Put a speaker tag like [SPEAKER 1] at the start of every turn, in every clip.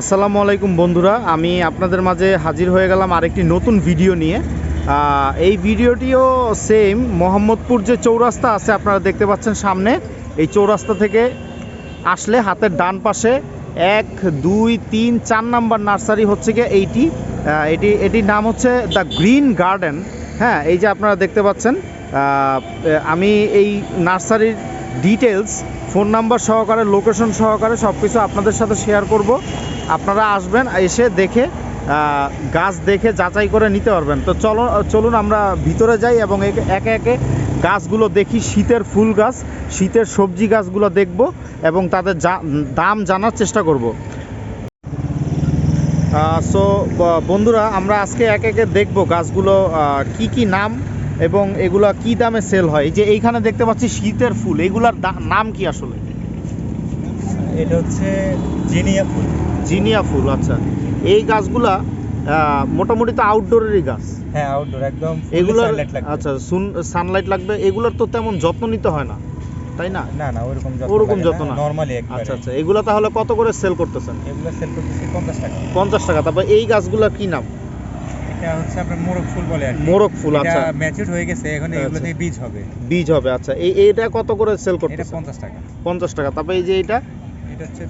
[SPEAKER 1] আসসালামু আলাইকুম বন্ধুরা, আমি আপনাদের মাঝে হাজির হয়ে গেলাম আরেকটি নতুন ভিডিও নিয়ে। এই ভিডিওটিও সেম মোহাম্মদপুর যে চৌরাস্তা আছে আপনারা দেখতে পাচ্ছেন সামনে, এই চৌরাস্তা থেকে আসলে হাতের ডান পাশে এক, দুই, তিন, চার নাম্বার নার্সারি হচ্ছে গিয়ে এইটি। এটি, এটির নাম হচ্ছে দ্য গ্রিন গার্ডেন। হ্যাঁ এই যে আপনারা দেখতে পাচ্ছেন আমি এই নার্সারির ডিটেলস ফোন নাম্বার সহকারে, লোকেশন সহকারে সব কিছু আপনাদের সাথে শেয়ার করব। আপনারা আসবেন, এসে দেখে গাছ দেখে যাচাই করে নিতে পারবেন। তো চলো, চলুন আমরা ভিতরে যাই এবং একে- একে গাছগুলো দেখি, শীতের ফুল গাছ, শীতের সবজি গাছগুলো দেখব এবং তাদের দাম জানার চেষ্টা করব। সো বন্ধুরা, আমরা আজকে এক, একে দেখব গাছগুলো কি কি নাম এবং এগুলো কি দামে সেল হয়। যে এইখানে দেখতে পাচ্ছি শীতের ফুল, এগুলার নাম কি আসলে?
[SPEAKER 2] এটা হচ্ছে জিনিয়া ফুল।
[SPEAKER 1] জিনিয়া ফুল আচ্ছা। এই গাছগুলা মোটামুটি তো আউটডোরেরই গাছ।
[SPEAKER 2] হ্যাঁ আউটডোর একদম
[SPEAKER 1] এগুলোর আচ্ছা সুন সানলাইট লাগবে। এগুলোর তো তেমন যত্ন নিতে হয় না তাই না?
[SPEAKER 2] না না ওরকম যত্ন
[SPEAKER 1] ওরকম যত্ন না।
[SPEAKER 2] নরমালি
[SPEAKER 1] আচ্ছা আচ্ছা এগুলো তাহলে কত করে সেল করতেছেন?
[SPEAKER 2] এগুলো সেল করতেছি পঞ্চাশ টাকা।
[SPEAKER 1] পঞ্চাশ টাকা তারপর এই গাছগুলো কি নাম?
[SPEAKER 2] এটা হচ্ছে আপনার মোরগ ফুল বলে আর।
[SPEAKER 1] মোরগ ফুল আচ্ছা।
[SPEAKER 2] এটা ম্যাচিউর হয়ে গেছে এখন এগুলো
[SPEAKER 1] আচ্ছা।
[SPEAKER 2] থেকে বীজ হবে।
[SPEAKER 1] বীজ হবে আচ্ছা। এই এইটা কত করে সেল করতেছেন
[SPEAKER 2] এটা
[SPEAKER 1] করতেছেন?
[SPEAKER 2] পঞ্চাশ টাকা।
[SPEAKER 1] পঞ্চাশ টাকা তারপর এই যে এটা
[SPEAKER 2] এটা হচ্ছে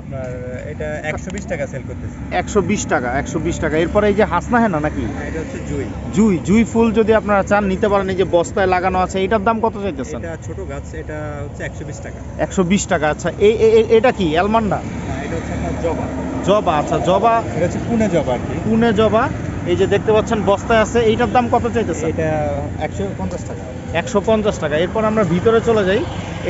[SPEAKER 2] আপনার এটা একশো বিশ টাকা সেল করতেছি।
[SPEAKER 1] একশো বিশ টাকা একশো বিশ টাকা। এরপরে এই যে হাসনা হেনা নাকি?
[SPEAKER 2] এটা হচ্ছে জুই।
[SPEAKER 1] জুই জুই ফুল যদি আপনারা চান নিতে পারেন। এই যে বস্তায় লাগানো আছে এইটার দাম কত চাইতেছেন?
[SPEAKER 2] এটা ছোট গাছ এটা হচ্ছে একশো বিশ টাকা।
[SPEAKER 1] একশো বিশ টাকা আচ্ছা। এই এটা কি অ্যালমান্ডা?
[SPEAKER 2] হ্যাঁ, এটা হচ্ছে আপনার জবা।
[SPEAKER 1] জবা আচ্ছা জবা।
[SPEAKER 2] এটা হচ্ছে পুনে জবা আর কি।
[SPEAKER 1] পুনে জবা। এই যে দেখতে পাচ্ছেন বস্তায় আছে। এইটার দাম কত চাইতেছে
[SPEAKER 2] এটা একশো পঞ্চাশ টাকা।
[SPEAKER 1] একশো পঞ্চাশ টাকা। এরপর আমরা ভিতরে চলে যাই।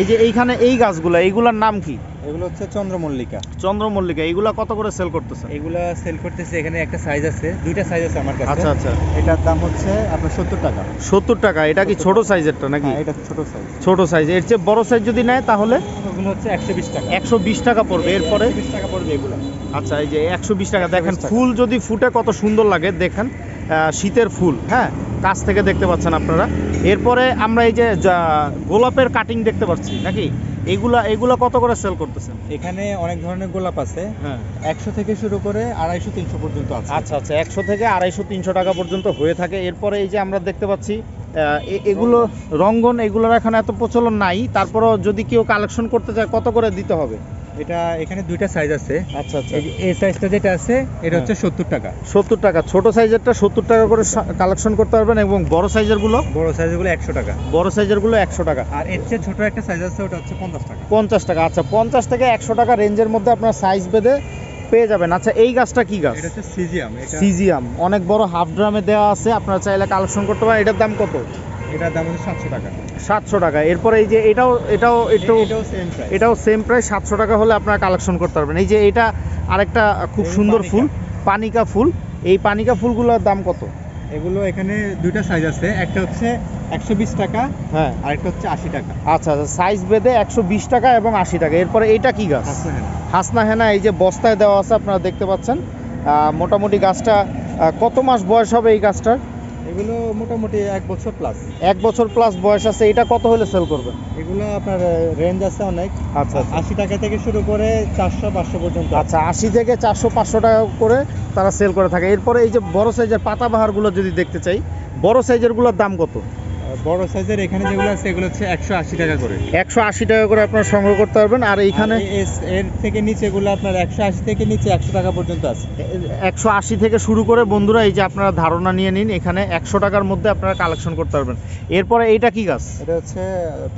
[SPEAKER 1] এই যে এইখানে এই গাছগুলো এইগুলার নাম কি?
[SPEAKER 2] এগুলো হচ্ছে চন্দ্রমল্লিকা।
[SPEAKER 1] চন্দ্রমল্লিকা এইগুলা কত করে সেল করতেছে
[SPEAKER 2] এগুলা সেল করতেছে এখানে একটা সাইজ আছে দুইটা সাইজ আছে আমার কাছে।
[SPEAKER 1] আচ্ছা আচ্ছা।
[SPEAKER 2] এটার দাম হচ্ছে আপনার সত্তর টাকা।
[SPEAKER 1] সত্তর টাকা এটা কি ছোট সাইজেরটা নাকি?
[SPEAKER 2] হ্যাঁ এটা ছোট সাইজ
[SPEAKER 1] ছোট সাইজ এর চেয়ে বড় সাইজ যদি নেয় তাহলে?
[SPEAKER 2] ওগুলো হচ্ছে একশো বিশ টাকা।
[SPEAKER 1] একশো বিশ টাকা পড়বে এরপরে
[SPEAKER 2] বিশ টাকা পড়বে এগুলো।
[SPEAKER 1] আচ্ছা এই যে একশো বিশ টাকা দেখেন ফুল যদি ফুটে কত সুন্দর লাগে দেখেন শীতের ফুল হ্যাঁ কাছ থেকে দেখতে পাচ্ছেন আপনারা। এরপরে আমরা এই যা- গোলাপের কাটিং দেখতে পাচ্ছি নাকি? এগুলা এগুলা কত করে সেল করতেছেন?
[SPEAKER 2] এখানে অনেক ধরনের গোলাপ আছে।
[SPEAKER 1] হ্যাঁ।
[SPEAKER 2] একশো থেকে শুরু করে আড়াইশো তিনশো পর্যন্ত আছে।
[SPEAKER 1] আচ্ছা আচ্ছা একশো থেকে আড়াইশো তিনশো টাকা পর্যন্ত হয়ে থাকে। এরপরে এই যে আমরা দেখতে পাচ্ছি এগুলো রঙ্গন। এগুলোর এখন এত প্রচলন নাই। তারপরও যদি কেউ কালেকশন করতে চায় কত করে দিতে হবে?
[SPEAKER 2] এটা এখানে দুইটা সাইজ আছে।
[SPEAKER 1] আচ্ছা আচ্ছা।
[SPEAKER 2] এই সাইজটা যেটা আছে এটা
[SPEAKER 1] হ্যাঁ।
[SPEAKER 2] হচ্ছে সত্তর টাকা।
[SPEAKER 1] সত্তর টাকা। ছোট সাইজেরটা সত্তর টাকা করে কালেকশন করতে পারবেন এবং বড় সাইজেরগুলো
[SPEAKER 2] বড় সাইজগুলো একশো টাকা।
[SPEAKER 1] বড় সাইজেরগুলো একশো টাকা।
[SPEAKER 2] আর এর চেয়ে ছোট একটা সাইজ আছে ওটা হচ্ছে পঞ্চাশ টাকা।
[SPEAKER 1] পঞ্চাশ টাকা। আচ্ছা পঞ্চাশ থেকে একশো টাকা রেঞ্জের মধ্যে আপনার সাইজ বেঁধে পেয়ে যাবেন। আচ্ছা এই গাছটা কি গাছ?
[SPEAKER 2] এটা হচ্ছে সিজিয়াম
[SPEAKER 1] সিজিয়াম অনেক বড় হাফ ড্রামে দেওয়া আছে আপনারা চাইলে কালেকশন করতে পারেন। এটার দাম কত?
[SPEAKER 2] এটার দাম হচ্ছে সাতশো টাকা।
[SPEAKER 1] সাতশো টাকা। এরপরে এই যে এটাও এটাও একটু
[SPEAKER 2] এটাও সেম প্রাইস
[SPEAKER 1] এটাও সেম প্রাইস সাতশো টাকা হলে আপনারা কালেকশন করতে পারবেন। এই যে এটা আরেকটা খুব সুন্দর ফুল পানিকা ফুল। এই পানিকা ফুলগুলোর দাম কত?
[SPEAKER 2] এগুলো এখানে দুইটা সাইজ আছে। একটা হচ্ছে একশো বিশ টাকা
[SPEAKER 1] হ্যাঁ।
[SPEAKER 2] আর একটা হচ্ছে আশি টাকা।
[SPEAKER 1] আচ্ছা আচ্ছা সাইজ বেঁধে একশো বিশ টাকা এবং আশি টাকা। এরপরে এইটা কি গাছ? হাসনা হেনা। এই যে বস্তায় দেওয়া আছে আপনারা দেখতে পাচ্ছেন। মোটামুটি গাছটা কত মাস বয়স হবে এই গাছটার?
[SPEAKER 2] এগুলো মোটামুটি এক বছর প্লাস
[SPEAKER 1] এক বছর প্লাস বয়স আছে এটা কত হলে সেল করবেন?
[SPEAKER 2] এগুলো আপনার রেঞ্জ আছে অনেক।
[SPEAKER 1] আচ্ছা আচ্ছা।
[SPEAKER 2] আশি টাকা থেকে শুরু করে চারশো পাঁচশো পর্যন্ত।
[SPEAKER 1] আচ্ছা আশি থেকে চারশো পাঁচশো টাকা করে তারা সেল করে থাকে। এরপরে এই যে বড় সাইজের পাতাবাহারগুলো যদি দেখতে চাই বড় সাইজেরগুলোর দাম কত?
[SPEAKER 2] বড় সাইজের এখানে যেগুলো আছে এগুলো হচ্ছে একশো আশি টাকা করে।
[SPEAKER 1] একশো আশি টাকা করে আপনারা সংগ্রহ করতে পারবেন। আর এইখানে
[SPEAKER 2] এর থেকে নিচে এগুলো আপনার একশো আশি থেকে নিচে একশো টাকা পর্যন্ত আছে।
[SPEAKER 1] একশো আশি থেকে শুরু করে বন্ধুরা এই যে আপনারা ধারণা নিয়ে নিন এখানে একশো টাকার মধ্যে আপনারা কালেকশন করতে পারবেন। এরপরে এইটা কি গাছ?
[SPEAKER 2] এটা হচ্ছে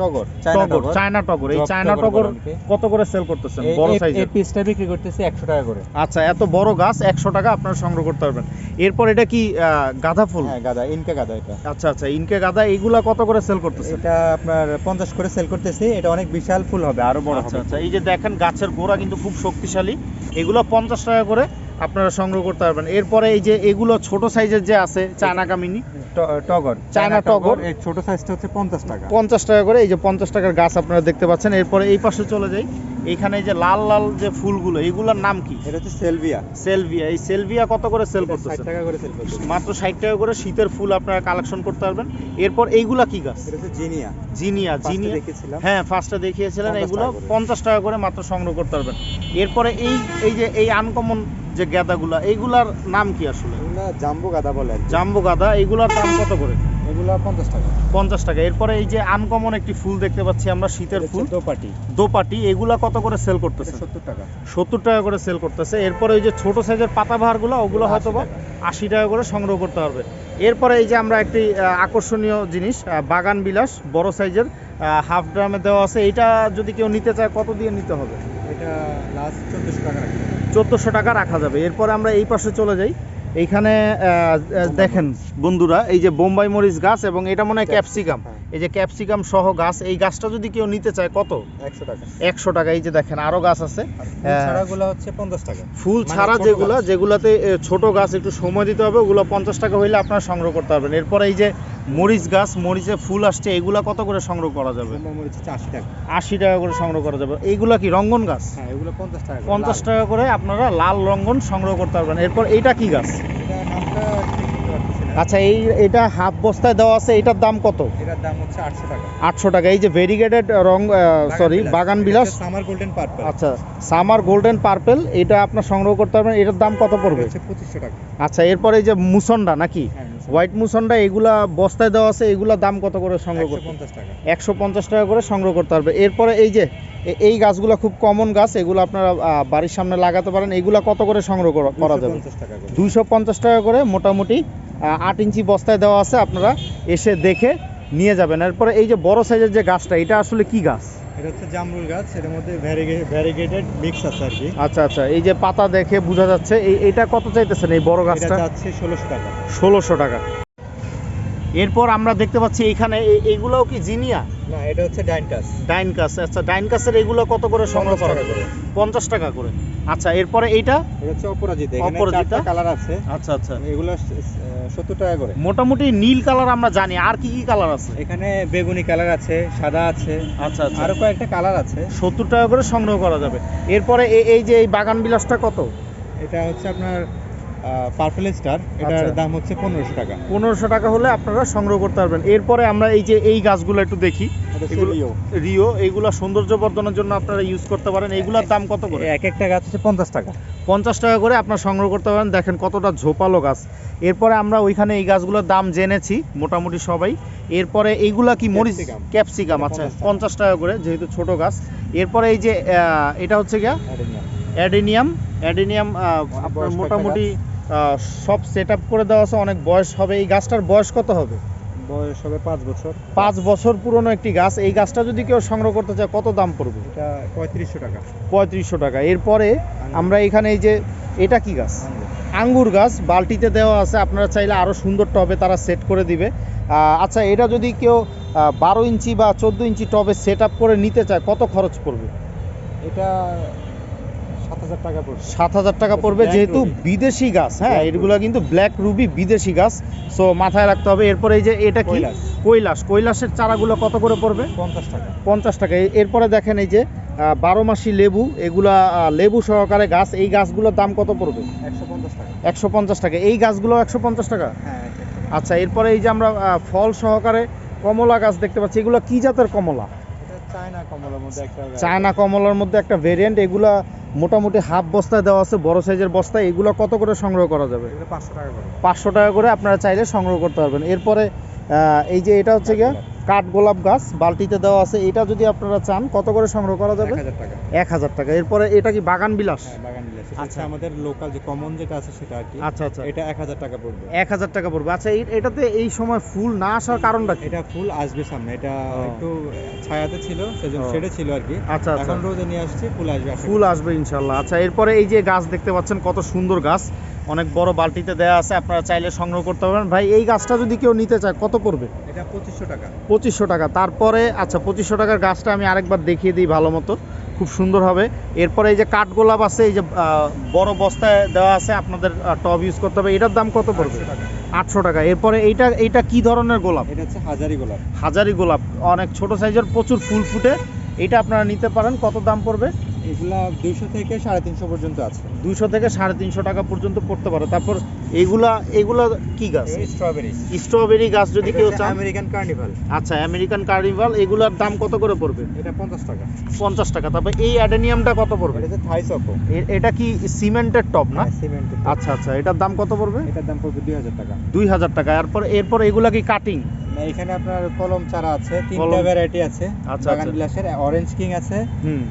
[SPEAKER 2] টগর চায়না
[SPEAKER 1] টগর চায়না টগর। এই চায়না
[SPEAKER 2] টগর।
[SPEAKER 1] কত করে সেল করতেছেন বড় সাইজের
[SPEAKER 2] এই পিসটা বিক্রি করতেছি একশো টাকা করে।
[SPEAKER 1] আচ্ছা এত বড় গাছ একশো টাকা আপনারা সংগ্রহ করতে পারবেন। এরপর এটা কি গাঁদা ফুল?
[SPEAKER 2] হ্যাঁ গাদা ইনকা গাদা এটা।
[SPEAKER 1] আচ্ছা আচ্ছা ইনকে গাঁদা এইগুলা কত করে সেল করতেছে
[SPEAKER 2] এটা আপনার পঞ্চাশ করে সেল করতেছি এটা অনেক বিশাল ফুল হবে আরও বড়
[SPEAKER 1] আচ্ছা
[SPEAKER 2] হবে।
[SPEAKER 1] আচ্ছা এই যে দেখেন গাছের গোড়া কিন্তু খুব শক্তিশালী। এগুলো পঞ্চাশ টাকা করে আপনারা সংগ্রহ করতে পারবেন। এরপরে এই যে এগুলো ছোট সাইজের যে আছে চায়না কামিনী
[SPEAKER 2] টগর।
[SPEAKER 1] চায়না টগর।
[SPEAKER 2] এই ছোট সাইজটা হচ্ছে পঞ্চাশ টাকা।
[SPEAKER 1] পঞ্চাশ টাকা করে এই যে পঞ্চাশ টাকার গাছ আপনারা দেখতে পাচ্ছেন। এরপরে এই পাশে চলে যাই। এইখানে এই যে লাল লাল যে ফুলগুলো এগুলোর নাম কি?
[SPEAKER 2] এটা হচ্ছে সেলভিয়া।
[SPEAKER 1] সেলভিয়া। এই সেলভিয়া কত করে সেল
[SPEAKER 2] ষাট
[SPEAKER 1] করতেছে
[SPEAKER 2] টাকা করে সেল করছে
[SPEAKER 1] মাত্র ষাট টাকা করে শীতের ফুল আপনারা কালেকশন করতে পারবেন। এরপর এইগুলা কি গাছ?
[SPEAKER 2] এটা হচ্ছে জিনিয়া।
[SPEAKER 1] জিনিয়া জিনিয়া।
[SPEAKER 2] দেখেছিলাম।
[SPEAKER 1] হ্যাঁ ফার্স্টে দেখিয়েছিলেন এগুলো
[SPEAKER 2] টাকা করে।
[SPEAKER 1] পঞ্চাশ টাকা করে মাত্র সংগ্রহ করতে পারবেন। এরপরে এই এই যে এই আনকমন যে গাঁদাগুলা এইগুলার নাম কি আসলে
[SPEAKER 2] এগুলা জাম্বু গাদা বলে।
[SPEAKER 1] জাম্বো গাঁদা এইগুলার দাম কত করে
[SPEAKER 2] এগুলা পঞ্চাশ টাকা।
[SPEAKER 1] পঞ্চাশ টাকা। এরপরে এই যে আনকমন একটি ফুল দেখতে পাচ্ছি আমরা শীতের ফুল।
[SPEAKER 2] দোপাটি।
[SPEAKER 1] দোপাটি এগুলা কত করে সেল করতেছে?
[SPEAKER 2] সত্তর টাকা।
[SPEAKER 1] সত্তর টাকা করে সেল করতেছে। এরপরে ওই যে ছোট সাইজের পাতাবাহারগুলো ওগুলো
[SPEAKER 2] ওগুলো
[SPEAKER 1] হয়তো বা
[SPEAKER 2] 80 টাকা।
[SPEAKER 1] আশি টাকা করে সংগ্রহ করতে পারবে। এরপরে এই যে আমরা একটি আকর্ষণীয় জিনিস বাগান বিলাস বড় সাইজের হাফ ড্রামে দেওয়া আছে। এটা যদি কেউ নিতে চায় কত দিয়ে নিতে হবে?
[SPEAKER 2] এটা লাস্ট চোদ্দোশো টাকা
[SPEAKER 1] চোদ্দোশো টাকা রাখা যাবে। এরপরে আমরা এই পাশে চলে যাই। এইখানে দেখেন বন্ধুরা এই যে বোম্বাই মরিচ গাছ এবং এটা মনে হয় ক্যাপসিকাম। এই যে ক্যাপসিকাম সহ গাছ এই গাছটা যদি কেউ নিতে চায় কত?
[SPEAKER 2] একশো টাকা।
[SPEAKER 1] একশো টাকা এই যে দেখেন আরও গাছ আছে। হ্যাঁ।
[SPEAKER 2] ছাড়াগুলো হচ্ছে পঞ্চাশ টাকা।
[SPEAKER 1] ফুল
[SPEAKER 2] মানে
[SPEAKER 1] ছাড়া যেগুলো। যেগুলাতে ছোট গাছ একটু সময় দিতে হবে ওগুলো পঞ্চাশ টাকা হইলে আপনারা সংগ্রহ করতে পারবেন। এরপরে এই যে মরিচ গাছ মরিচে ফুল আসছে এগুলা কত করে সংগ্রহ করা যাবে?
[SPEAKER 2] আশি টাকা।
[SPEAKER 1] আশি টাকা করে সংগ্রহ করা যাবে। এইগুলা কি রঙ্গন গাছ?
[SPEAKER 2] হ্যাঁ এগুলো পঞ্চাশ টাকা
[SPEAKER 1] পঞ্চাশ টাকা করে আপনারা লাল রঙ্গন সংগ্রহ করতে পারবেন। এরপর এইটা কি গাছ? আচ্ছা এই এটা হাফ বস্তায় দেওয়া আছে এটার দাম কত?
[SPEAKER 2] এটার দাম হচ্ছে আটশো টাকা।
[SPEAKER 1] আটশো টাকা। এই যে ভেরিগেটেড রং সরি বাগান বিলাস।
[SPEAKER 2] সামার গোল্ডেন পার্পল
[SPEAKER 1] আচ্ছা সামার গোল্ডেন পার্পেল এটা আপনার সংগ্রহ করতে পারবেন। এটার দাম কত পড়বে?
[SPEAKER 2] হচ্ছে পঁচিশশো টাকা।
[SPEAKER 1] আচ্ছা এরপরে এই যে মুসন্ডা নাকি?
[SPEAKER 2] হ্যাঁ
[SPEAKER 1] হোয়াইট মুসন্ডা এগুলা বস্তায় দেওয়া আছে এগুলা দাম কত করে সংগ্রহ করতে?
[SPEAKER 2] পঞ্চাশ টাকা।
[SPEAKER 1] একশো পঞ্চাশ টাকা করে সংগ্রহ করতে পারবে। এরপরে এই যে এই গাছগুলো খুব কমন গাছ এগুলো আপনারা বাড়ির সামনে লাগাতে পারেন। এগুলো কত করে সংগ্রহ করা- যাবে?
[SPEAKER 2] পঞ্চাশ টাকা করে।
[SPEAKER 1] দুইশো পঞ্চাশ টাকা করে মোটামুটি আট ইঞ্চি বস্তায় দেওয়া আছে আপনারা এসে দেখে নিয়ে যাবেন। এরপরে এই যে বড় সাইজের যে গাছটা এটা আসলে কি গাছ?
[SPEAKER 2] এটা হচ্ছে জামরুল গাছ এর মধ্যে ভ্যারিগেটেড মিক্স আছে আর কি।
[SPEAKER 1] আচ্ছা আচ্ছা এই যে পাতা দেখে বোঝা যাচ্ছে এই এটা কত চাইতেছেন এই বড় গাছটা?
[SPEAKER 2] যাচ্ছে ষোলোশো টাকা।
[SPEAKER 1] ষোলোশো টাকা। এরপর আমরা দেখতে পাচ্ছি এইখানে এই- এইগুলোও কি জিনিয়া?
[SPEAKER 2] না এটা হচ্ছে ডাইনটাস
[SPEAKER 1] ডাইনকাস আচ্ছা এগুলো কত করে সংগ্রহ করা
[SPEAKER 2] করে।
[SPEAKER 1] পঞ্চাশ টাকা করে। আচ্ছা এরপরে এইটা?
[SPEAKER 2] এটা হচ্ছে অপরাজিতা
[SPEAKER 1] অপরাজিতা?
[SPEAKER 2] কালার আছে।
[SPEAKER 1] আচ্ছা আচ্ছা।
[SPEAKER 2] এগুলো সত্তর টাকা করে।
[SPEAKER 1] মোটামুটি নীল কালার আমরা জানি। আর কি কি কালার আছে?
[SPEAKER 2] এখানে বেগুনি কালার আছে সাদা আছে
[SPEAKER 1] আচ্ছা আচ্ছা।
[SPEAKER 2] আরও কয়েকটা কালার আছে।
[SPEAKER 1] সত্তর টাকা করে সংগ্রহ করা যাবে। এরপরে এই- এই যে এই বাগান বিলাসটা কত?
[SPEAKER 2] এটা হচ্ছে আপনার পার্পল স্টার এটার
[SPEAKER 1] আচ্ছা।
[SPEAKER 2] দাম হচ্ছে পনেরোশো টাকা।
[SPEAKER 1] পনেরোশো টাকা হলে আপনারা সংগ্রহ করতে পারবেন। এরপরে আমরা এই যে এই গাছগুলো একটু দেখি।
[SPEAKER 2] রিও।
[SPEAKER 1] রিও এইগুলা সৌন্দর্য বর্ধনের জন্য আপনারা ইউজ করতে পারেন। এইগুলার দাম কত করে?
[SPEAKER 2] এক একটা গাছ হচ্ছে পঞ্চাশ টাকা।
[SPEAKER 1] পঞ্চাশ টাকা করে আপনার সংগ্রহ করতে পারেন। দেখেন কতটা ঝোপালো গাছ। এরপরে আমরা ওইখানে এই গাছগুলোর দাম জেনেছি মোটামুটি সবাই। এরপরে এইগুলা কি মরিচ? ক্যাপসিকাম। আচ্ছা। পঞ্চাশ টাকা। করে যেহেতু ছোট গাছ। এরপরে এই যে এটা হচ্ছে গিয়া?
[SPEAKER 2] অ্যাডেনিয়াম।
[SPEAKER 1] অ্যাডেনিয়াম আপনার মোটামুটি সব সেট আপ করে দেওয়া আছে অনেক বয়স হবে। এই গাছটার বয়স কত হবে?
[SPEAKER 2] বয়স হবে পাঁচ বছর।
[SPEAKER 1] পাঁচ বছর পুরনো একটি গাছ। এই গাছটা যদি কেউ সংগ্রহ করতে চায় কত দাম পড়বে?
[SPEAKER 2] এটা পঁয়ত্রিশশো টাকা।
[SPEAKER 1] পঁয়ত্রিশশো টাকা। এরপরে আমরা এখানে এই যে এটা কি গাছ? আঙ্গুর। গাছ। বালতিতে দেওয়া আছে। আপনারা চাইলে আরও সুন্দর টবে তারা সেট করে দিবে। আচ্ছা এটা যদি কেউ বারো ইঞ্চি বা চোদ্দ ইঞ্চি টবে সেট আপ করে নিতে চায় কত খরচ পড়বে?
[SPEAKER 2] এটা সাত হাজার টাকা
[SPEAKER 1] পড়বে। যেহেতু বিদেশি গাছ হ্যাঁ এগুলো কিন্তু ব্ল্যাক রুবি বিদেশি গাছ। সো মাথায় রাখতে হবে এরপরে এই যে এটা কি?
[SPEAKER 2] কৈলাস।
[SPEAKER 1] কৈলাস। কৈলাসের চারাগুলো কত করে পড়বে?
[SPEAKER 2] পঞ্চাশ টাকা।
[SPEAKER 1] পঞ্চাশ টাকা। এরপরে দেখেন এই যে বারো মাসি লেবু এগুলা লেবু সহকারে গাছ এই গাছগুলোর দাম কত পড়বে?
[SPEAKER 2] একশো পঞ্চাশ টাকা।
[SPEAKER 1] এই গাছগুলো একশো পঞ্চাশ টাকা?
[SPEAKER 2] হ্যাঁ
[SPEAKER 1] আচ্ছা এরপরে এই যে আমরা ফল সহকারে কমলা গাছ দেখতে পাচ্ছি। এগুলো কি জাতের কমলা?
[SPEAKER 2] চায়না কমলার মধ্যে একটা
[SPEAKER 1] ভেরিয়েন্ট এগুলা মোটামুটি হাফ বস্তায় দেওয়া আছে বড় সাইজের বস্তায় এগুলো কত করে সংগ্রহ করা যাবে?
[SPEAKER 2] পাঁচশো টাকা করে।
[SPEAKER 1] পাঁচশো টাকা করে আপনারা চাইলে সংগ্রহ করতে পারবেন। এরপরে আহ, এই যে এটা হচ্ছে গিয়া কাঠ গোলাপ গাছ বালতিতে দেওয়া আছে। এটা যদি আপনারা চান কত করে সংগ্রহ করা যাবে?
[SPEAKER 2] এক হাজার টাকা।
[SPEAKER 1] এরপরে এটা কি বাগান বিলাস?
[SPEAKER 2] হ্যাঁ বাগান বিলাস।
[SPEAKER 1] আচ্ছা।
[SPEAKER 2] আমাদের লোকাল যে কমন যেটা আছে সেটা আর কি।
[SPEAKER 1] আচ্ছা আচ্ছা।
[SPEAKER 2] এটা এক হাজার টাকা পড়বে।
[SPEAKER 1] এক হাজার টাকা পড়বে। আচ্ছা এটাতে এই সময় ফুল না আসার কারণটা
[SPEAKER 2] এটা ফুল আসবে সামনে। এটা। একটু ছায়াতে ছিল সেজন্য। শেডে ছিল আর কি।
[SPEAKER 1] আচ্ছা আচ্ছা।
[SPEAKER 2] এখন রোদে নিয়ে আসছে ফুল আসবে
[SPEAKER 1] ফুল আসবে ইনশাল্লাহ। আচ্ছা এরপরে এই যে গাছ দেখতে পাচ্ছেন কত সুন্দর গাছ। অনেক বড় বালতিতে দেওয়া আছে আপনারা চাইলে সংগ্রহ করতে পারবেন। ভাই এই গাছটা যদি কেউ নিতে চায় কত পড়বে?
[SPEAKER 2] এটা পঁচিশশো টাকা।
[SPEAKER 1] পঁচিশশো টাকা। তারপরে আচ্ছা পঁচিশশো টাকার গাছটা আমি আরেকবার দেখিয়ে দিই ভালো মতো। খুব সুন্দর হবে। এরপরে এই যে কাঠ গোলাপ আছে এই যে বড় বস্তায় দেওয়া আছে আপনাদের টব ইউজ করতে হবে। এটার দাম কত পড়বে? আটশো টাকা। এরপরে এইটা এইটা কি ধরনের গোলাপ?
[SPEAKER 2] এটা হচ্ছে হাজারি গোলাপ।
[SPEAKER 1] হাজারি গোলাপ। অনেক ছোট সাইজের প্রচুর ফুল ফুটে। এটা আপনারা নিতে পারেন। কত দাম পড়বে?
[SPEAKER 2] এগুলা দুইশো থেকে সাড়ে তিনশো পর্যন্ত আছে।
[SPEAKER 1] দুইশো থেকে সাড়ে তিনশো টাকা পর্যন্ত পড়তে পারে। তারপর এগুলা এগুলা কি গাছ?
[SPEAKER 2] স্ট্রবেরি
[SPEAKER 1] স্ট্রবেরি গাছ যদি কেউ চান
[SPEAKER 2] আমেরিকান কার্নিভাল।
[SPEAKER 1] আচ্ছা আমেরিকান কার্নিভাল এগুলার দাম কত করে পড়বে?
[SPEAKER 2] এটা পঞ্চাশ টাকা।
[SPEAKER 1] পঞ্চাশ টাকা। তারপর এই অ্যাডেনিয়ামটা কত পড়বে?
[SPEAKER 2] এটা থাই চকো।
[SPEAKER 1] এটা কি সিমেন্টের টপ না?
[SPEAKER 2] সিমেন্ট
[SPEAKER 1] আচ্ছা আচ্ছা এটার দাম কত পড়বে?
[SPEAKER 2] এটার দাম পড়বে দুই হাজার টাকা।
[SPEAKER 1] দুই হাজার টাকা। এরপর এরপর এগুলা কি কাটিং
[SPEAKER 2] এখানে আপনার কলম চারা আছে তিনটা। ভ্যারাইটি আছে
[SPEAKER 1] আচ্ছা,
[SPEAKER 2] বাগান
[SPEAKER 1] আচ্ছা।
[SPEAKER 2] বিলাসের অরেঞ্জ কিং আছে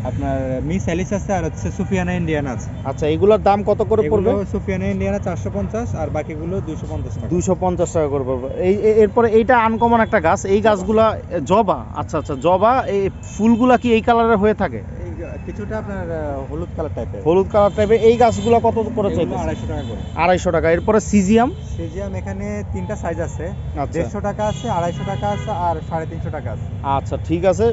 [SPEAKER 2] আপনার মিস অ্যালিস আছে আর হচ্ছে সুফিয়ানা ইন্ডিয়ান আছে।
[SPEAKER 1] আচ্ছা এগুলোর দাম কত করে পড়বে?
[SPEAKER 2] সুফিয়ানা ইন্ডিয়ানা চারশো পঞ্চাশ আর বাকিগুলো দুশো পঞ্চাশ টাকা।
[SPEAKER 1] দুইশো পঞ্চাশ টাকা করে পড়বে। এই এরপরে এইটা আনকমন একটা গাছ এই গাছগুলা জবা? আচ্ছা আচ্ছা জবা এই ফুলগুলা কি এই কালারের হয়ে থাকে?
[SPEAKER 2] কিছুটা আপনার হলুদ কালার টাইপের
[SPEAKER 1] হলুদ কালার টাইপের এই গাছগুলা কত করে চাইবে
[SPEAKER 2] আড়াইশো টাকা করে।
[SPEAKER 1] আড়াইশো টাকা। এরপরে সিজিয়াম?
[SPEAKER 2] সেজিয়াম এখানে তিনটা সাইজ আছে।
[SPEAKER 1] আচ্ছা।
[SPEAKER 2] দেড়শো টাকা আছে আড়াইশো টাকা আছে আর সাড়ে তিনশো টাকা আছে।
[SPEAKER 1] আচ্ছা ঠিক আছে।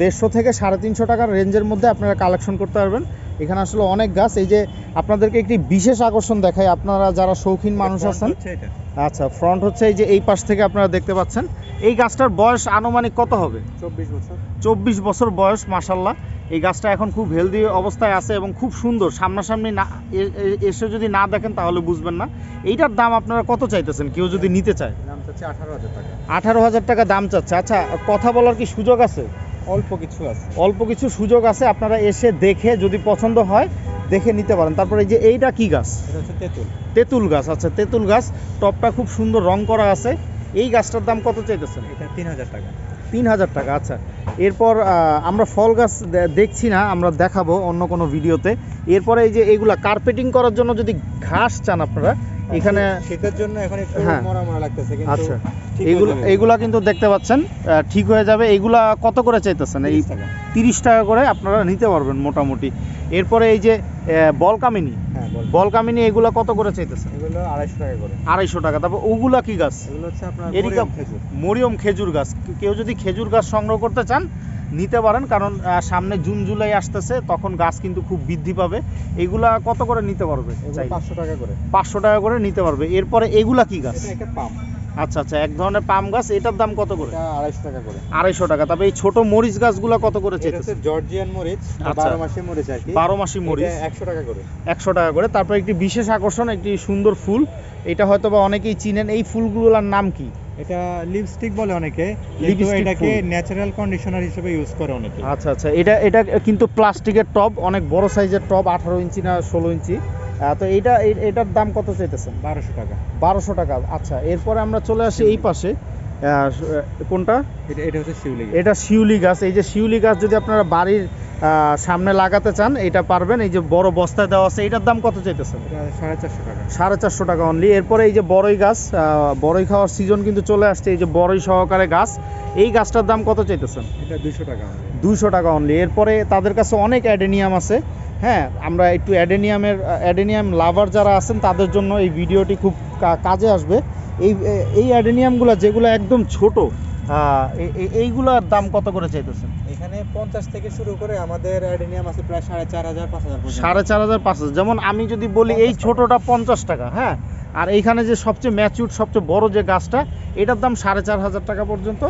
[SPEAKER 1] দেড়শো থেকে সাড়ে তিনশো টাকার রেঞ্জের মধ্যে আপনারা কালেকশন করতে পারবেন। এখানে আসলে অনেক গাছ। এই যে আপনাদেরকে একটি বিশেষ আকর্ষণ দেখায় আপনারা যারা শৌখিন মানুষ আছেন আচ্ছা ফ্রন্ট হচ্ছে এই যে এই পাশ থেকে আপনারা দেখতে পাচ্ছেন। এই গাছটার বয়স আনুমানিক কত হবে?
[SPEAKER 2] চব্বিশ বছর।
[SPEAKER 1] চব্বিশ বছর বয়স মাসাল্লাহ এই গাছটা এখন খুব হেলদি অবস্থায় আছে এবং খুব সুন্দর। সামনাসামনি না এসে যদি না দেখেন তাহলে বুঝবেন না। এইটার দাম আপনারা কত চাইতেছেন? কেউ যদি নিতে চায়।
[SPEAKER 2] দাম হচ্ছে আঠারো হাজার টাকা।
[SPEAKER 1] আঠারো হাজার টাকা দাম চাচ্ছে। আচ্ছা কথা বলার কি সুযোগ আছে?
[SPEAKER 2] অল্প কিছু আছে।
[SPEAKER 1] অল্প কিছু সুযোগ আছে আপনারা এসে দেখে যদি পছন্দ হয় দেখে নিতে পারেন। তারপরে এই যে এইটা কি গাছ?
[SPEAKER 2] এটা হচ্ছে তেঁতুল।
[SPEAKER 1] তেঁতুল গাছ আচ্ছা তেঁতুল গাছ টপটা খুব সুন্দর রং করা আছে। এই গাছটার দাম কত চাইতেছেন?
[SPEAKER 2] এটা তিন হাজার টাকা।
[SPEAKER 1] তিন হাজার টাকা আচ্ছা। এরপর আমরা ফল গাছ দেখছি না আমরা দেখাবো অন্য কোনো ভিডিওতে। এরপরে এই যে এইগুলা কার্পেটিং করার জন্য যদি ঘাস চান আপনারা এখানে
[SPEAKER 2] শীতের জন্য এখন একটু
[SPEAKER 1] হ্যাঁ।
[SPEAKER 2] মরা মরা লাগতেছে কিন্তু
[SPEAKER 1] আচ্ছা।
[SPEAKER 2] ঠিক
[SPEAKER 1] এইগুলো এইগুলা কিন্তু দেখতে পাচ্ছেন ঠিক হয়ে যাবে। এইগুলা কত করে চাইতেছেন? এই তিরিশ টাকা করে আপনারা নিতে পারবেন মোটামুটি। এরপরে এই যে বলকামিনী
[SPEAKER 2] হ্যাঁ বল।
[SPEAKER 1] বলকামিনী এগুলা কত করে চাইতেছেন
[SPEAKER 2] এগুলো আড়াইশো টাকা করে।
[SPEAKER 1] আড়াইশো টাকা। তারপর ওগুলা কি গাছ?
[SPEAKER 2] এগুলো হচ্ছে আপনার
[SPEAKER 1] এরিকা-
[SPEAKER 2] মরিয়ম খেজুর।
[SPEAKER 1] গাছ। কেউ যদি খেজুর গাছ সংগ্রহ করতে চান নিতে পারেন। কারণ সামনে জুন জুলাই আসতেছে তখন গাছ কিন্তু খুব বৃদ্ধি পাবে। এগুলা কত করে নিতে পারবে?
[SPEAKER 2] পাঁচশো টাকা করে।
[SPEAKER 1] পাঁচশো টাকা করে নিতে পারবে। এরপরে এগুলা কি গাছ?
[SPEAKER 2] এটা পাম
[SPEAKER 1] আচ্ছা আচ্ছা এক ধরনের পাম গাছ এটার দাম কত করে?
[SPEAKER 2] আড়াইশো টাকা করে।
[SPEAKER 1] আড়াইশো টাকা। তারপরে এই ছোট মরিচ গাছগুলা কত করে
[SPEAKER 2] জর্জিয়ান মরিচ
[SPEAKER 1] আচ্ছা।
[SPEAKER 2] বারো মাসে মরিচ আর কি।
[SPEAKER 1] বারো মাসি মরিচ।
[SPEAKER 2] একশো টাকা করে।
[SPEAKER 1] একশো টাকা করে। তারপর একটি বিশেষ আকর্ষণ একটি সুন্দর ফুল। এটা হয়তো বা অনেকেই চিনেন। এই ফুলগুলোর নাম কি?
[SPEAKER 2] এটা লিপস্টিক বলে অনেকে কিন্তু এটাকে ন্যাচারাল কন্ডিশনার হিসেবে ইউজ করে অনেকে।
[SPEAKER 1] আচ্ছা আচ্ছা। এটা এটা কিন্তু প্লাস্টিকের টব অনেক বড় সাইজের টব আঠারো ইঞ্চি না ষোলো ইঞ্চি। তো এইটা এই- এটার দাম কত চাইতেছেন?
[SPEAKER 2] বারোশো টাকা।
[SPEAKER 1] বারোশো টাকা। আচ্ছা এরপরে আমরা চলে আসি এই পাশে। কোনটা?
[SPEAKER 2] এটা এটা হচ্ছে শিউলি
[SPEAKER 1] এটা শিউলি গাছ। এই যে শিউলি গাছ যদি আপনারা বাড়ির সামনে লাগাতে চান এটা পারবেন। এই যে বড় বস্তায় দেওয়া আছে এটার দাম কত চাইতেছেন?
[SPEAKER 2] সাড়ে চারশো টাকা।
[SPEAKER 1] সাড়ে চারশো টাকা অনলি এরপরে এই যে বড়ই গাছ বড়ই খাওয়ার সিজন কিন্তু চলে আসছে। এই যে বড়ই সহকারে গাছ এই গাছটার দাম কত চাইতেছেন?
[SPEAKER 2] এটা দুইশো টাকা
[SPEAKER 1] দুইশো টাকা অনলি এরপরে তাদের কাছে অনেক অ্যাডেনিয়াম আছে। হ্যাঁ আমরা একটু অ্যাডেনিয়ামের অ্যাডেনিয়াম লাভার যারা আছেন তাদের জন্য এই ভিডিওটি খুব কাজে আসবে। এই এই অ্যাডেনিয়ামগুলো যেগুলো একদম ছোট এইগুলোর দাম কত করে চাইতেছেন?
[SPEAKER 2] এখানে পঞ্চাশ থেকে শুরু করে আমাদের অ্যাডেনিয়াম আছে প্রায় সাড়ে চার হাজার পাঁচ হাজার
[SPEAKER 1] সাড়ে চার হাজার পাঁচ হাজার। যেমন আমি যদি বলি এই
[SPEAKER 2] 50
[SPEAKER 1] ছোটটা পঞ্চাশ টাকা হ্যাঁ? আর এইখানে যে সবচেয়ে ম্যাচিউর সবচেয়ে বড় যে গাছটা এটার দাম সাড়ে চার হাজার টাকা পর্যন্ত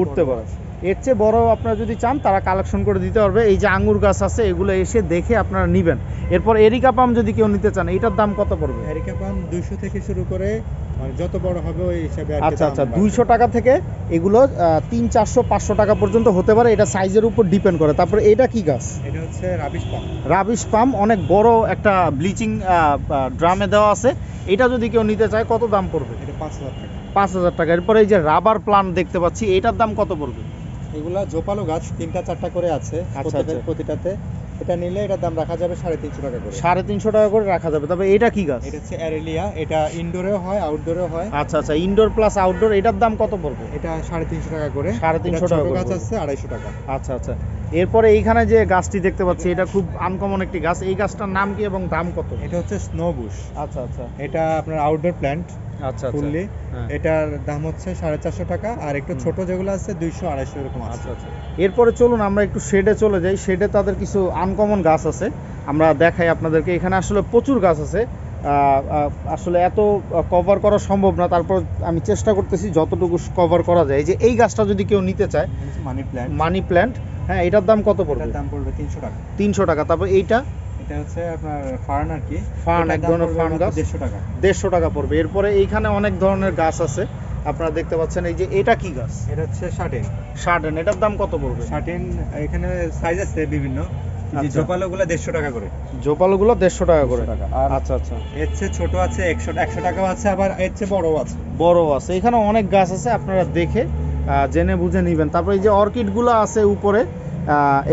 [SPEAKER 1] উঠতে পারে। এর চেয়ে বড় আপনারা যদি চান তারা কালেকশন করে দিতে পারবে। এই যে আঙ্গুর গাছ আছে এগুলো এসে দেখে আপনারা নেবেন। এরপর এরিকা পাম যদি কেউ নিতে চান এটার দাম কত পড়বে?
[SPEAKER 2] এরিকা পাম দুইশো থেকে শুরু করে মানে যত বড় হবে ওই হিসাবে
[SPEAKER 1] আচ্ছা আচ্ছা দুইশো টাকা থেকে এগুলো তিন চারশো পাঁচশো টাকা পর্যন্ত হতে পারে। এটা সাইজের উপর ডিপেন্ড করে। তারপরে এটা কি গাছ?
[SPEAKER 2] এটা হচ্ছে রাবিশ পাম।
[SPEAKER 1] রাবিশ পাম অনেক বড় একটা ব্লিচিং ড্রামে দেওয়া আছে। এটা যদি কেউ নিতে চায় কত দাম পড়বে?
[SPEAKER 2] এটা পাঁচ হাজার টাকা।
[SPEAKER 1] পাঁচ হাজার টাকা। এরপরে এই যে রাবার প্লান্ট দেখতে পাচ্ছি এটার দাম কত পড়বে?
[SPEAKER 2] এগুলা জোপালো গাছ তিনটা চারটা করে আছে
[SPEAKER 1] আচ্ছা, আচ্ছা।
[SPEAKER 2] প্রতিটাতে। এটা নিলে এটার দাম রাখা যাবে সাড়ে তিনশো টাকা করে।
[SPEAKER 1] সাড়ে তিনশো টাকা করে রাখা যাবে। তবে এটা কি গাছ?
[SPEAKER 2] এটা হচ্ছে অ্যারেলিয়া। এটা ইনডোরেও হয় আউটডোরেও হয়।
[SPEAKER 1] আচ্ছা আচ্ছা। ইনডোর প্লাস আউটডোর এটার দাম কত পড়বে?
[SPEAKER 2] এটা সাড়ে তিনশো টাকা করে।
[SPEAKER 1] সাড়ে তিনশো টাকা করে
[SPEAKER 2] গাছ আছে আড়াইশো টাকা।
[SPEAKER 1] আচ্ছা আচ্ছা। এরপরে এইখানে যে গাছটি দেখতে পাচ্ছি এটা খুব আনকমন একটি গাছ। এই গাছটার নাম কি এবং দাম কত?
[SPEAKER 2] এটা হচ্ছে স্নো বুশ
[SPEAKER 1] আচ্ছা আচ্ছা।
[SPEAKER 2] এটা আপনার আউটডোর প্ল্যান্ট
[SPEAKER 1] আচ্ছা
[SPEAKER 2] ফুললি।
[SPEAKER 1] হ্যাঁ।
[SPEAKER 2] এটার দাম হচ্ছে সাড়ে চারশো টাকা আর একটু ছোট যেগুলো আছে দুইশো আড়াইশো এরকম আছে।
[SPEAKER 1] আচ্ছা আচ্ছা। এরপরে চলুন আমরা একটু শেডে চলে যাই। শেডে তাদের কিছু আনকমন গাছ আছে। আমরা দেখাই আপনাদেরকে। এখানে আসলে প্রচুর গাছ আছে। আসলে এত কভার করা সম্ভব না। তারপর আমি চেষ্টা করতেছি যতটুকু কভার করা যায়। যে এই গাছটা যদি কেউ নিতে চায়
[SPEAKER 2] মানি প্ল্যান্ট
[SPEAKER 1] মানি প্ল্যান্ট হ্যাঁ এটার দাম কত পড়বে?
[SPEAKER 2] দাম পড়বে তিনশো টাকা।
[SPEAKER 1] তিনশো টাকা। তারপর এইটা?
[SPEAKER 2] এটা হচ্ছে আপনার ফার্ন আর কি।
[SPEAKER 1] ফার্ন, এক ধরনের ফার্ন গাছ।
[SPEAKER 2] দেড়শো টাকা।
[SPEAKER 1] দেড়শো টাকা পড়বে। এরপরে এইখানে অনেক ধরনের গাছ আছে। আপনারা দেখতে পাচ্ছেন এই যে এটা কি গাছ?
[SPEAKER 2] এটা হচ্ছে শার্টেন
[SPEAKER 1] শার্টেন এটার দাম কত পড়বে?
[SPEAKER 2] শার্টেন এখানে সাইজ আছে বিভিন্ন।
[SPEAKER 1] আচ্ছা।
[SPEAKER 2] দেড়শো টাকা করে।
[SPEAKER 1] জোপালগুলো দেড়শো টাকা করে।
[SPEAKER 2] আর
[SPEAKER 1] আচ্ছা আচ্ছা।
[SPEAKER 2] এর চেয়ে ছোট আছে একশো একশো টাকাও আছে আবার এর চেয়ে বড়ও আছে।
[SPEAKER 1] বড় আছে। এখানে অনেক গাছ আছে আপনারা দেখে জেনে বুঝে নেবেন। তারপরে এই যে অর্কিডগুলো আছে উপরে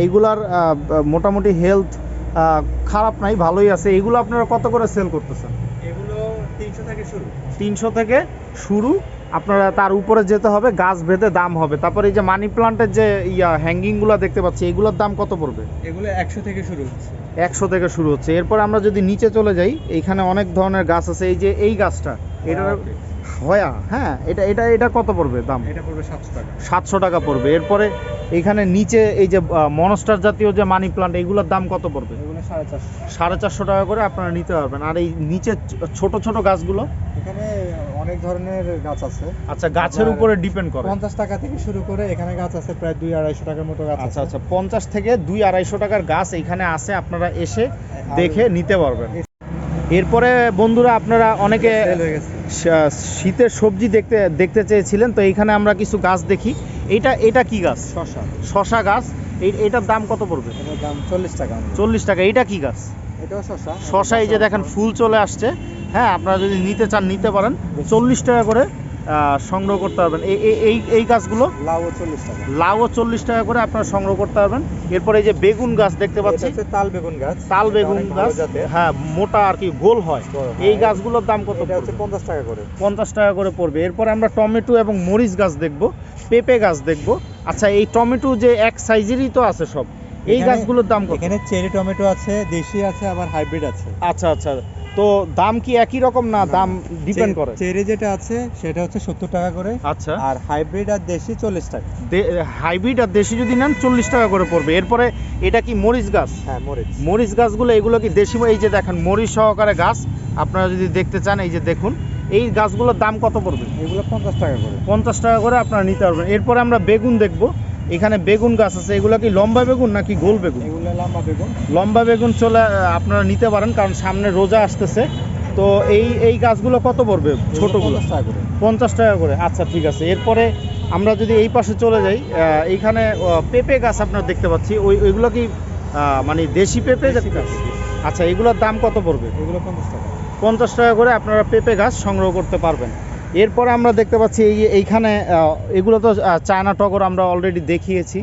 [SPEAKER 1] এইগুলার মোটামুটি হেলথ খারাপ নাই ভালোই আছে। এগুলো আপনারা কত করে সেল করতেছেন?
[SPEAKER 2] এগুলো তিনশো থেকে শুরু।
[SPEAKER 1] তিনশো থেকে শুরু। আপনারা তার উপরে যেতে হবে গাছ ভেদে দাম হবে। তারপরে এই যে মানি প্লান্টের যে ইয়া হ্যাঙ্গিংগুলো দেখতে পাচ্ছি এগুলোর দাম কত পড়বে?
[SPEAKER 2] এগুলো একশো থেকে শুরু হচ্ছে।
[SPEAKER 1] একশো থেকে শুরু হচ্ছে। এরপর আমরা যদি নিচে চলে যাই এইখানে অনেক ধরনের গাছ আছে। এই যে এই গাছটা এটার হয়া হ্যাঁ এটা এটা এটা কত পড়বে দাম?
[SPEAKER 2] এটা পড়বে সাতশো টাকা।
[SPEAKER 1] সাতশো টাকা পড়বে। এরপরে এইখানে নিচে এই যে মনস্টার জাতীয় যে মানি প্লান্ট এইগুলোর দাম কত পড়বে?
[SPEAKER 2] সাড়ে চারশো।
[SPEAKER 1] টাকা করে আপনারা নিতে পারবেন। আর এই নিচে ছোট ছোট গাছগুলো?
[SPEAKER 2] এখানে অনেক ধরনের গাছ আছে।
[SPEAKER 1] আচ্ছা গাছের উপরে ডিপেন্ড করে।
[SPEAKER 2] পঞ্চাশ টাকা থেকে শুরু করে এখানে গাছ আছে প্রায় দুই আড়াইশো টাকার মতো গাছ
[SPEAKER 1] আচ্ছা আচ্ছা পঞ্চাশ থেকে দুই আড়াইশো টাকার গাছ এখানে আছে। আপনারা এসে দেখে নিতে পারবেন। এরপরে বন্ধুরা আপনারা অনেকে শীতের সবজি দেখতে দেখতে চেয়েছিলেন তো এইখানে আমরা কিছু গাছ দেখি। এটা এটা কি গাছ?
[SPEAKER 2] শশা।
[SPEAKER 1] শশা গাছ। এটার দাম কত পড়বে?
[SPEAKER 2] দাম চল্লিশ টাকা
[SPEAKER 1] চল্লিশ টাকা। এটা কি গাছ?
[SPEAKER 2] এটাও শশা।
[SPEAKER 1] শশা এই যে দেখেন ফুল চলে আসছে। হ্যাঁ আপনারা যদি নিতে চান নিতে পারেন। চল্লিশ টাকা করে সংগ্রহ করতে পারবেন। এই এই- গাছগুলো?
[SPEAKER 2] লাউ চল্লিশ টাকা।
[SPEAKER 1] লাউও চল্লিশ টাকা করে আপনারা সংগ্রহ করতে পারবেন। এরপরে এই যে বেগুন গাছ দেখতে পাচ্ছি।
[SPEAKER 2] তাল বেগুন গাছ।
[SPEAKER 1] তাল বেগুন গাছ। হ্যাঁ মোটা আর কি গোল হয়। এই। গাছগুলোর দাম কত
[SPEAKER 2] হচ্ছে পঞ্চাশ টাকা করে।
[SPEAKER 1] পঞ্চাশ টাকা করে পড়বে। এরপরে আমরা টমেটো এবং মরিচ গাছ দেখব পেঁপে গাছ দেখব। আচ্ছা এই টমেটো যে এক সাইজেরই তো আছে সব। এই গাছগুলোর দাম কত?
[SPEAKER 2] এখানে চেরি টমেটো আছে দেশি আছে আবার হাইব্রিড আছে।
[SPEAKER 1] আচ্ছা আচ্ছা। তো দাম কি একই রকম না দাম ডিপেন্ড করে?
[SPEAKER 2] চেরি যেটা আছে সেটা হচ্ছে সত্তর টাকা করে।
[SPEAKER 1] আচ্ছা।
[SPEAKER 2] আর হাইব্রিড আর দেশি চল্লিশ টাকা।
[SPEAKER 1] হাইব্রিড আর দেশি যদি নেন চল্লিশ টাকা করে পড়বে। এরপরে এটা কি মরিচ গাছ?
[SPEAKER 2] হ্যাঁ মরিচ।
[SPEAKER 1] মরিচ গাছগুলো এগুলো কি দেশি এই যে দেখেন মরিচ সহকারে গাছ। আপনারা যদি দেখতে চান এই যে দেখুন এই গাছগুলোর দাম কত পড়বে?
[SPEAKER 2] এগুলো পঞ্চাশ টাকা করে।
[SPEAKER 1] পঞ্চাশ টাকা করে আপনারা নিতে পারবেন। এরপরে আমরা বেগুন দেখব। এখানে বেগুন গাছ আছে এগুলো কি লম্বা বেগুন নাকি গোল বেগুন?
[SPEAKER 2] লম্বা বেগুন।
[SPEAKER 1] লম্বা বেগুন চলে আপনারা নিতে পারেন কারণ সামনে রোজা আসতেছে। তো এই এই গাছগুলো কত পড়বে ছোটগুলো?
[SPEAKER 2] পঞ্চাশ টাকা করে।
[SPEAKER 1] পঞ্চাশ টাকা করে। আচ্ছা ঠিক আছে। এরপরে আমরা যদি এই পাশে চলে যাই এইখানে পেঁপে গাছ আপনারা দেখতে পাচ্ছি। ওই ওইগুলো কি মানে দেশি পেঁপে। আচ্ছা এগুলোর দাম কত পড়বে?
[SPEAKER 2] এগুলো পঞ্চাশ টাকা।
[SPEAKER 1] পঞ্চাশ টাকা করে আপনারা পেঁপে গাছ সংগ্রহ করতে পারবেন। এরপরে আমরা দেখতে পাচ্ছি এই এইখানে এগুলো তো চায়না টগর আমরা অলরেডি দেখিয়েছি।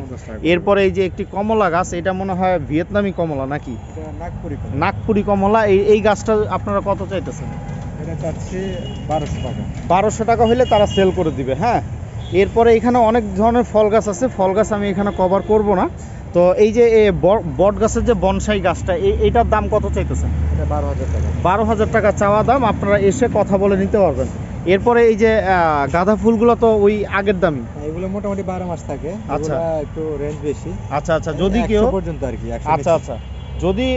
[SPEAKER 1] এরপরে এই যে একটি কমলা গাছ এটা মনে হয় ভিয়েতনামি কমলা নাকি?
[SPEAKER 2] নাগপুরি কমলা।
[SPEAKER 1] এই এই গাছটা আপনারা কত চাইতেছেন?
[SPEAKER 2] বারোশো টাকা।
[SPEAKER 1] হলে তারা সেল করে দিবে হ্যাঁ? এরপরে এখানে অনেক ধরনের ফল গাছ আছে ফল গাছ আমি এখানে কভার করব না। তো এই যে বট গাছের যে বনসাই গাছটা এই এইটার দাম কত চাইতেছেন?
[SPEAKER 2] বারো হাজার টাকা।
[SPEAKER 1] বারো হাজার টাকা চাওয়া দাম আপনারা এসে কথা বলে নিতে পারবেন। এরপরে এই যে গাঁদা ফুলগুলো তো ওই আগের দামই।
[SPEAKER 2] এগুলো মোটামুটি বারো মাস থাকে।
[SPEAKER 1] আচ্ছা।
[SPEAKER 2] একটু রেঞ্জ বেশি।
[SPEAKER 1] আচ্ছা আচ্ছা যদি কেউ
[SPEAKER 2] পর্যন্ত আর কি
[SPEAKER 1] আচ্ছা আচ্ছা। যদি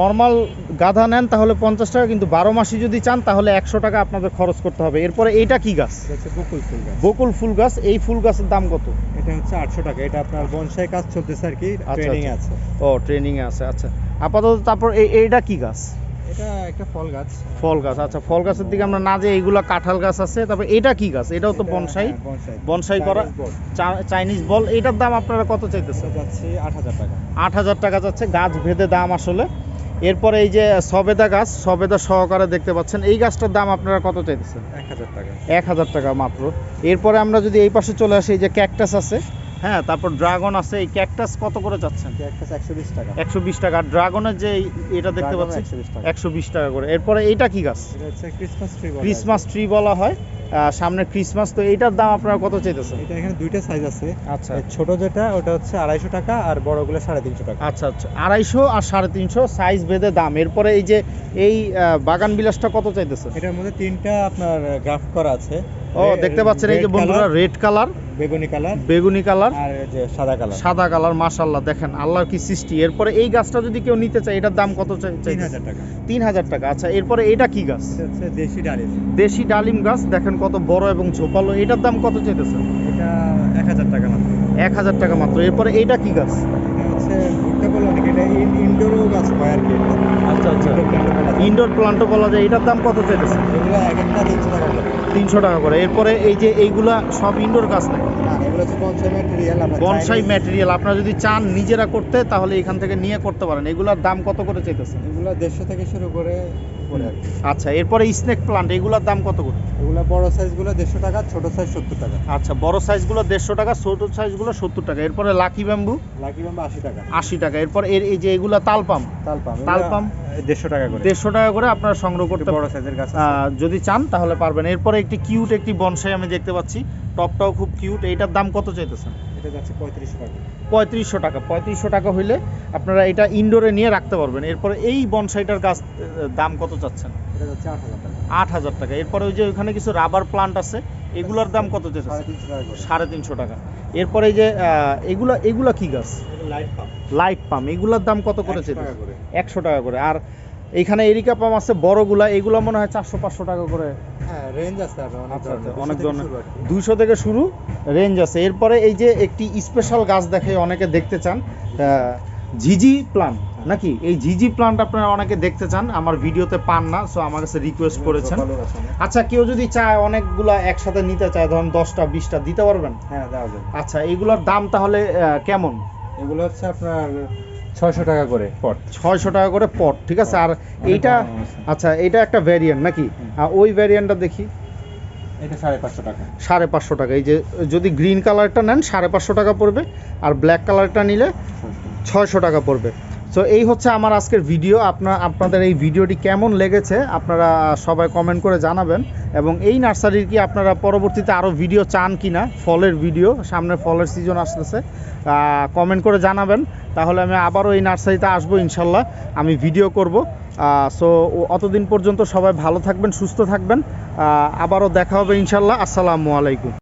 [SPEAKER 1] নর্মাল গাধা নেন তাহলে পঞ্চাশ টাকা কিন্তু বারো মাসি যদি চান তাহলে একশো টাকা আপনাদের খরচ করতে হবে। এরপরে এইটা কি গাছ?
[SPEAKER 2] বকুল ফুল গাছ।
[SPEAKER 1] বকুল ফুল গাছ এই ফুল গাছের দাম কত?
[SPEAKER 2] এটা হচ্ছে আটশো টাকা। এটা আপনার বনসাই কাজ চলতেছে আর কি
[SPEAKER 1] আচ্ছা,
[SPEAKER 2] ট্রেনিং
[SPEAKER 1] আচ্ছা।
[SPEAKER 2] আছে।
[SPEAKER 1] ও ট্রেনিং এ আছে আচ্ছা। আপাতত তারপর এই এইটা কি গাছ?
[SPEAKER 2] এটা একটা ফল গাছ।
[SPEAKER 1] ফল গাছ আচ্ছা ফল গাছের দিকে আমরা না যে এইগুলা কাঁঠাল গাছ আছে তারপর এটা কি গাছ? এটাও তো বনসাই।
[SPEAKER 2] হ্যাঁ, বনসাই।
[SPEAKER 1] বনসাই করা চাইনিজ বল। এটার দাম আপনারা কত চাইতেছেন?
[SPEAKER 2] যাচ্ছে আট হাজার টাকা।
[SPEAKER 1] আট হাজার টাকা যাচ্ছে গাছ ভেদে দাম আসলে। এরপরে এই যে সবেদা গাছ সবেদা সহকারে দেখতে পাচ্ছেন এই গাছটার দাম আপনারা কত চাইতেছেন?
[SPEAKER 2] এক হাজার টাকা।
[SPEAKER 1] এক হাজার টাকা মাত্র। এরপরে আমরা যদি এই পাশে চলে আসি এই যে ক্যাকটাস আছে হ্যাঁ তারপর ড্রাগন আছে এই ক্যাকটাস কত করে চাচ্ছেন
[SPEAKER 2] একটা একশো বিশ টাকা।
[SPEAKER 1] একশো বিশ টাকা। আর ড্রাগনের যে এটা দেখতে পাচ্ছি
[SPEAKER 2] একশো বিশ টাকা।
[SPEAKER 1] করে। এরপরে এইটা কি গাছ?
[SPEAKER 2] এটা হচ্ছে ক্রিসমাস ট্রি বলা
[SPEAKER 1] ক্রিসমাস ট্রি বলা হয়। সামনে ক্রিসমাস তো এইটার দাম আপনারা কত চাইতেছেন?
[SPEAKER 2] এটা এখানে দুইটা সাইজ আছে।
[SPEAKER 1] আচ্ছা।
[SPEAKER 2] ছোট যেটা ওটা হচ্ছে আড়াইশো টাকা আর বড়গুলো সাড়ে তিনশো টাকা।
[SPEAKER 1] আচ্ছা আচ্ছা। আড়াইশো আর সাড়ে তিনশো সাইজ বেঁধে দাম। এরপরে এই যে এই বাগান বিলাসটা কত চাইতেছে
[SPEAKER 2] এটার মধ্যে তিনটা আপনার গ্রাফট করা আছে।
[SPEAKER 1] ও দেখতে পাচ্ছেন এই যে বন্ধুরা রেড কালার
[SPEAKER 2] বেগুনি কালার
[SPEAKER 1] বেগুনি কালার।
[SPEAKER 2] আর যে সাদা কালার।
[SPEAKER 1] সাদা কালার মাশাল্লাহ দেখেন আল্লাহর কি সৃষ্টি। এরপরে এই গাছটা যদি কেউ নিতে চায় এটার দাম কত চাই
[SPEAKER 2] তিন হাজার টাকা।
[SPEAKER 1] তিন হাজার টাকা। আচ্ছা এরপরে এটা কি গাছ?
[SPEAKER 2] দেশি ডালিম।
[SPEAKER 1] দেশি ডালিম গাছ দেখেন কত বড় এবং ঝোপালো। এটার দাম কত চাইতেছে?
[SPEAKER 2] এটা এক হাজার টাকা মাত্র।
[SPEAKER 1] এক হাজার টাকা মাত্র। এরপরে এইটা কি গাছ?
[SPEAKER 2] হয়
[SPEAKER 1] আচ্ছা আচ্ছা। ইনডোর প্লান্টও বলা যায় এটার দাম কত চাইতেছে?
[SPEAKER 2] এগুলো এক একটা তিনশো টাকা
[SPEAKER 1] তিনশো টাকা করে। এরপরে এই যে এইগুলা সব ইনডোর গাছ নাকি
[SPEAKER 2] না এগুলো হচ্ছে বনসাই ম্যাটেরিয়াল আপনারা
[SPEAKER 1] যদি চান নিজেরা করতে তাহলে এখান থেকে নিয়ে করতে পারেন। এগুলার দাম কত করে চাইতেছে
[SPEAKER 2] এগুলো দেড়শো থেকে শুরু করে
[SPEAKER 1] আচ্ছা এরপরে স্নেক প্লান্ট এগুলার দাম কত করে?
[SPEAKER 2] এগুলো বড় সাইজগুলো দেড়শো টাকা ছোট সাইজ সত্তর টাকা।
[SPEAKER 1] আচ্ছা বড় সাইজগুলো দেড়শো টাকা ছোট সাইজগুলো সত্তর টাকা। এরপরে লাকি ব্যাম্বু
[SPEAKER 2] লাকি ব্যাম্বু আশি টাকা।
[SPEAKER 1] আশি টাকা। এরপর এর এই যে এগুলা তালপাম
[SPEAKER 2] তালপাম
[SPEAKER 1] তালপাম?
[SPEAKER 2] দেড়শো টাকা করে।
[SPEAKER 1] দেড়শো টাকা করে আপনারা সংগ্রহ করতে
[SPEAKER 2] বড় সাইজের গাছ
[SPEAKER 1] যদি চান তাহলে পারবেন। এরপরে একটি কিউট একটি বনসাই আমি দেখতে পাচ্ছি। টপটাও খুব কিউট এইটার দাম কত চাইতেছেন?
[SPEAKER 2] এটা যাচ্ছে পঁয়ত্রিশশো টাকা।
[SPEAKER 1] পঁয়ত্রিশশো টাকা। পঁয়ত্রিশশো টাকা হইলে আপনারা এটা ইনডোরে নিয়ে রাখতে পারবেন। এরপরে এই বনসাইটার গাছ দাম কত চাচ্ছেন?
[SPEAKER 2] এটা যাচ্ছে আট হাজার টাকা।
[SPEAKER 1] আট হাজার টাকা। এরপরে ওই যে ওইখানে কিছু রাবার প্লান্ট আছে এগুলার দাম কত
[SPEAKER 2] করে।
[SPEAKER 1] সাড়ে তিনশো টাকা। এরপরে এই যে এগুলা এগুলা কি গাছ?
[SPEAKER 2] লাইট পাম্প
[SPEAKER 1] লাইট পাম এগুলার দাম কত করেছে
[SPEAKER 2] একশো টাকা করে।
[SPEAKER 1] একশো টাকা করে। আর এইখানে এরিকা পাম আছে বড়গুলা এগুলো মনে হয় চারশো পাঁচশো টাকা করে।
[SPEAKER 2] হ্যাঁ রেঞ্জ আছে অনেক
[SPEAKER 1] আচ্ছা,
[SPEAKER 2] ধরনের,
[SPEAKER 1] আচ্ছা,
[SPEAKER 2] 200
[SPEAKER 1] অনেক
[SPEAKER 2] থেকে
[SPEAKER 1] ধরনের।
[SPEAKER 2] শুরু আর কি।
[SPEAKER 1] দুইশো থেকে শুরু রেঞ্জ আছে। এরপরে এই যে একটি স্পেশাল গাছ দেখে অনেকে দেখতে চান ঝিঝি প্লান্ট নাকি? এই জিজি প্লান্ট আপনারা অনেকে দেখতে চান আমার ভিডিওতে পান না সো আমার কাছে রিকোয়েস্ট করেছেন।
[SPEAKER 2] অনেক।
[SPEAKER 1] আচ্ছা কেউ যদি চায় অনেকগুলা একসাথে নিতে চায় ধরুন দশটা বিশটা দিতে পারবেন?
[SPEAKER 2] হ্যাঁ দেওয়া যাবে।
[SPEAKER 1] আচ্ছা এগুলোর দাম তাহলে কেমন?
[SPEAKER 2] এগুলো হচ্ছে আপনার ছয়শো টাকা করে পট
[SPEAKER 1] ছয়শো টাকা করে পট ঠিক আছে? আর এইটা আচ্ছা এটা একটা ভ্যারিয়েন্ট নাকি? আর ওই ভ্যারিয়েন্টটা দেখি।
[SPEAKER 2] এটা সাড়ে পাঁচশো টাকা।
[SPEAKER 1] সাড়ে পাঁচশো টাকা। এই যে যদি গ্রিন কালারটা নেন সাড়ে পাঁচশো টাকা পড়বে। আর ব্ল্যাক কালারটা নিলে ছয়শো টাকা পড়বে। সো এই হচ্ছে আমার আজকের ভিডিও আপনার আপনাদের এই ভিডিওটি কেমন লেগেছে, আপনারা সবাই কমেন্ট করে জানাবেন। এবং এই নার্সারির কি আপনারা পরবর্তীতে আরও ভিডিও চান কি না ফলের ভিডিও সামনে ফলের সিজন আসতেছে কমেন্ট করে জানাবেন। তাহলে আমি আবারও এই নার্সারিতে আসব ইনশাল্লাহ। আমি ভিডিও করব। সো অতদিন পর্যন্ত সবাই ভালো থাকবেন, সুস্থ থাকবেন। আবারও দেখা হবে ইনশাল্লাহ। আসসালামু আলাইকুম।